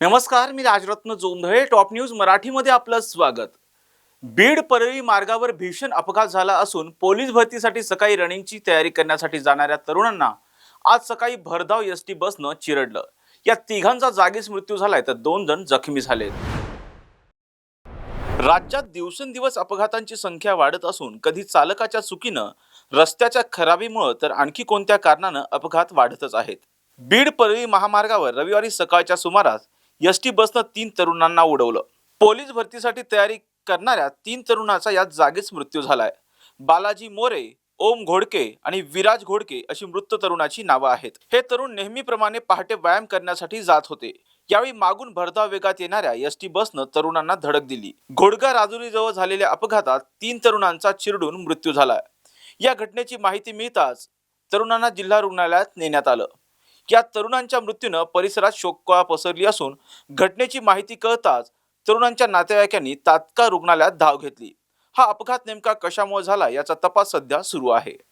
नमस्कार मी Rajratna Jondhale top news मराठीमध्ये आपलं स्वागत. बीड परळी मार्गावर भीषण अपघात झाला असून पोलीस भरतीसाठी सकाळी रनिंगची तयारी करण्यासाठी जाणाऱ्या तरुणांना आज सकाळी भरधाव एस टी बसनं चिरडलं. या तिघांचा जागीच मृत्यू झालाय तर दोन जण जखमी झाले राज्यात दिवसेंदिवस अपघातांची संख्या वाढत असून कधी चालकाच्या चुकीनं रस्त्याच्या खराबीमुळं तर आणखी कोणत्या कारणानं अपघात वाढतच आहेत? बीड परळी महामार्गावर रविवारी सकाळच्या सुमारास एस टी बसनं तीन तरुणांना उडवलं. पोलीस भरतीसाठी तयारी करणाऱ्या तीन तरुणाचा यात जागीच मृत्यू झालाय. बालाजी मोरे ओम घोडके आणि विराज घोडके अशी मृत तरुणाची नावं आहेत. हे तरुण नेहमीप्रमाणे पहाटे व्यायाम करण्यासाठी जात होते. यावेळी मागून भरधाव वेगात येणाऱ्या एस टी बसनं तरुणांना धडक दिली. घोडगा राजुरीजवळ झालेल्या अपघातात तीन तरुणांचा चिरडून मृत्यू झाला या घटनेची माहिती मिळताच तरुणांना जिल्हा रुग्णालयात नेण्यात आलं. या तरुणांच्या मृत्यूनं परिसरात शोककळा पसरली असून घटनेची माहिती कळताच तरुणांच्या नातेवाईकांनी तात्काळ रुग्णालयात धाव घेतली. हा अपघात नेमका कशामुळे झाला याचा तपास सध्या सुरू आहे.